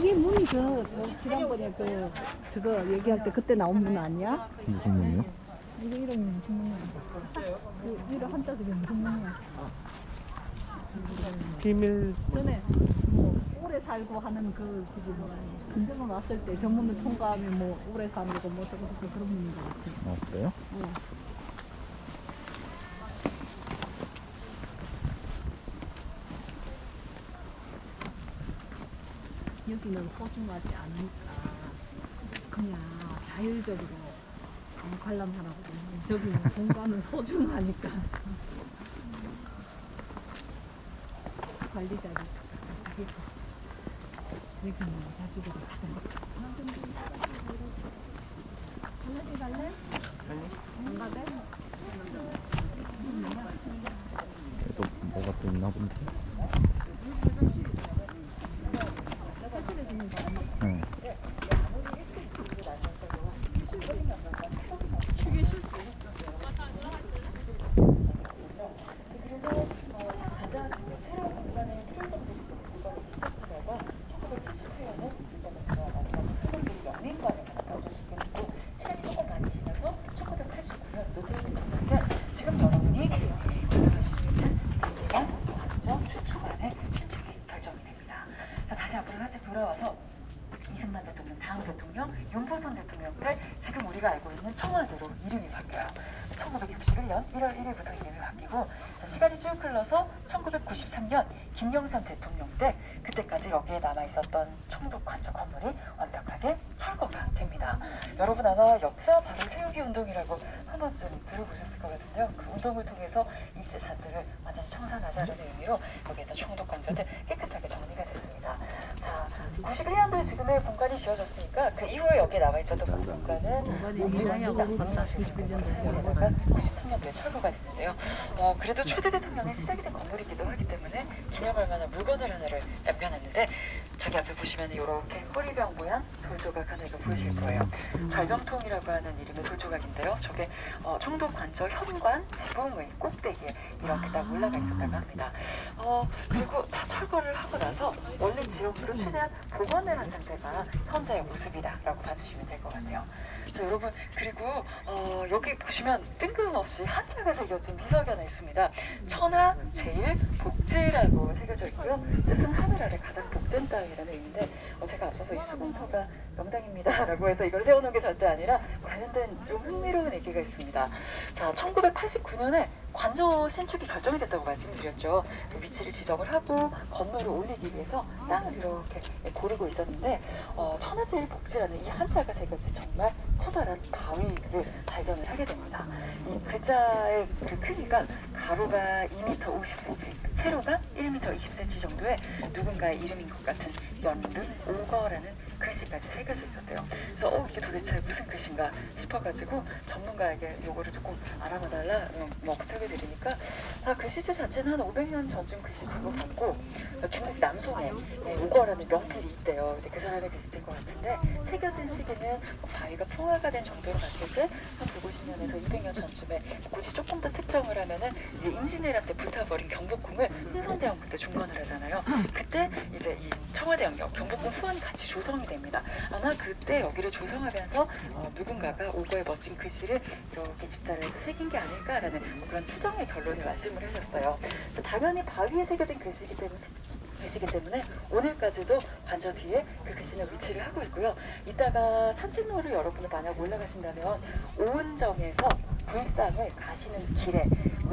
이게 문이 저, 저 지난번에 그 저거 얘기할 때 그때 나온 문 아니야? 무슨 문이요? 이거 이름이 무슨 문이야? 그 이름 한자 중에 무슨 문이야? 비밀 전에 뭐 오래 살고 하는 그 그게 뭐야? 김정은 왔을 때 전문을 통과하면 뭐 오래 사는 거뭐 어쩌고 저쩌고 그런 문인 것 같아. 아 그래요? 어. 여기는 소중하지 않으니까 그냥 자율적으로 어, 관람하라고 저기는 공간은 소중하니까 관리자리 여기는 자기들이 가장 갈래 갈래? 안 가대? 또 뭐가 또 있나 본데? 응. 지금 여러분이 들어가실 수 있는 대기가 먼저 추첨안에 신청이 결정이 됩니다. 자, 다시 앞으로 살짝 돌아와서 이승만 대통령, 다음 대통령, 윤보선 대통령 때 지금 우리가 알고 있는 청와대로 이름이 바뀌어요. 1961년 1월 1일부터 이름이 바뀌고 자, 시간이 쭉 흘러서 1993년 김영삼 대통령 때 그때까지 여기에 남아 있었던 총독 관저 건물이 완벽하게 철거가 됩니다. 여러분 아마 역사 바로 세우기 운동이라고 한 번쯤 들어보셨을 것 같은데요. 그 운동을 통해서 일제 잔재를 완전히 청산하자는 의미로 여기에서 총독 관저들 깨끗하게 91년도에 지금의 본관이 지어졌으니까 그 이후에 여기에 남아 있었던 그 본관은 이상하고 같다. 91년도에 지어졌다가 93년도에 철거가 됐는데요. 어, 그래도 초대 대통령이 시작이 된 건물이기도 하기 때문에 기념할 만한 물건을 하나를 남겨놨는데 보시면 이렇게 호리병 모양 돌조각 하나가 보이실 거예요. 절경통이라고 하는 이름의 돌조각인데요. 저게 어, 청도 관저 현관 지붕의 꼭대기에 이렇게 딱 올라가 있었다고 합니다. 어, 그리고 다 철거를 하고 나서 원래 지역으로 최대한 복원을 한 상태가 현재의 모습이다라고 봐주시면 될 것 같아요. 자, 여러분 그리고 어, 여기 보시면 뜬금없이 한자가 새겨진 미석이 하나 있습니다. 천하 제일 복지라고 새겨져 있고요. 뜻은 하늘 아래 가장 복된 땅이라는 의미인데 어, 제가 앞서서 이 수공터가 명당입니다 라고 해서 이걸 세워놓은 게 절대 아니라 관련된 좀 흥미로운 얘기가 있습니다. 자, 1989년에 관저 신축이 결정이 됐다고 말씀드렸죠. 그 위치를 지정을 하고 건물을 올리기 위해서 땅을 이렇게 고르고 있었는데 어, 천하제일 복지라는 이 한자가 새겨진 정말 커다란 바위를 발견을 하게 됩니다. 이 글자의 그 크기가 가로가 2m 50cm, 세로가 1m 20cm 정도의 누군가의 이름인 것 같은 연륜 오거라는 글씨까지 새겨져 있었대요. 그래서 어 이게 도대체 무슨 글씨인가 싶어가지고 전문가에게 요거를 조금 알아봐달라 어, 뭐 부탁을 드리니까 아 글씨체 자체는 한 500년 전쯤 글씨체인 것 같고 중국 남송에 예, 오거라는 명필이 있대요. 이제 그 사람의 글씨체인 것 같은데 새겨진 시기는 뭐 바위가 풍화가 된 정도로 봤을 때 한 150년에서 200년 전쯤에 굳이 조금 더 특정을 하면은 임진왜란 때 불타버린 경복궁을 흥선대원군 때 중건을 하잖아요. 그때 이제 이 청와대 영역 경복궁 후원이 같이 조성이 됩니다. 아마 그때 여기를 조성하면서 어, 누군가가 오거의 멋진 글씨를 이렇게 집자를 새긴 게 아닐까라는 그런 추정의 결론을 말씀을 하셨어요. 당연히 바위에 새겨진 글씨이기 때문에 계시기 때문에 오늘까지도 관저 뒤에 그 글씨는 위치를 하고 있고요. 이따가 산책로를 여러분이 만약 올라가신다면 오은정에서 불상을 가시는 길에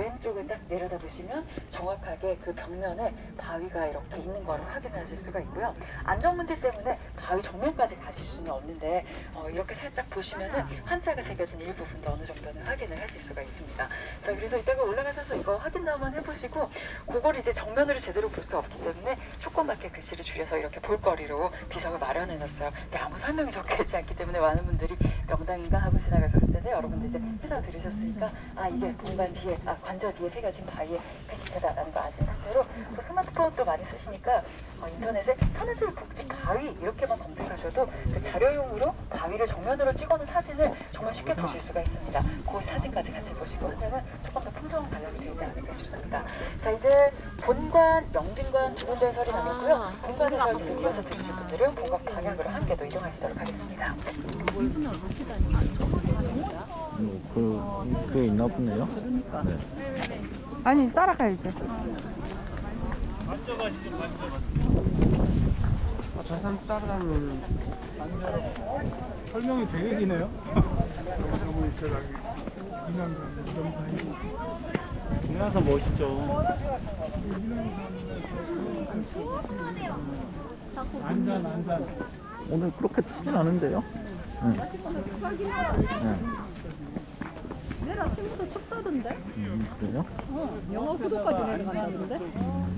왼쪽을 딱 내려다 보시면 정확하게 그 벽면에 바위가 이렇게 있는 거를 확인하실 수가 있고요. 안전 문제 때문에 바위 정면까지 가실 수는 없는데 어, 이렇게 살짝 보시면은 한자가 새겨진 일부분도 어느 정도는 확인을 하실 수가 있습니다. 자, 그래서 이따가 올라가셔서 이거 확인도 한번 해보시고 그걸 이제 정면으로 제대로 볼 수 없기 때문에 조그맣게 글씨를 줄여서 이렇게 볼거리로 비석을 마련해 놨어요. 근데 아무 설명이 적혀 있지 않기 때문에 많은 분들이 명당인가 하고 지나가셨을 텐데 여러분들 이제 해당 들으셨으니까 아 이게 본관 뒤에 아 관저 뒤에 새겨진 바위의 글씨체다라는 거 아신 상태로 또 스마트폰도 많이 쓰시니까 어, 인터넷에 천혜줄 복지 바위 이렇게만 검색하셔도 그 자료용으로 바위를 정면으로 찍어놓은 사진을 정말 쉽게 보실 수가 있습니다. 그 사진까지 같이 보시고 하면은 조금 더 풍성한 관람이 되지 않을까 싶습니다. 자 이제 본관, 영빈관 두 군데 해설이 나겠고요. 본관에서 계속 이어서 들으실 분들은 본관 방향으로 함께 또 이동하시도록 하겠습니다. 뭐, 그, 그게 있나 보네요. 그러니까. 네. 아니 따라가야죠. 아, 저 사람 따라가면 설명이 되게 기네요. 지나서 멋있죠. 안산 안산. 오늘 그렇게 춥진 않은데요? 네. 네. 내일 아침부터 춥다던데? 음, 그래요? 어, 영하 9도까지 내려간다던데? 음.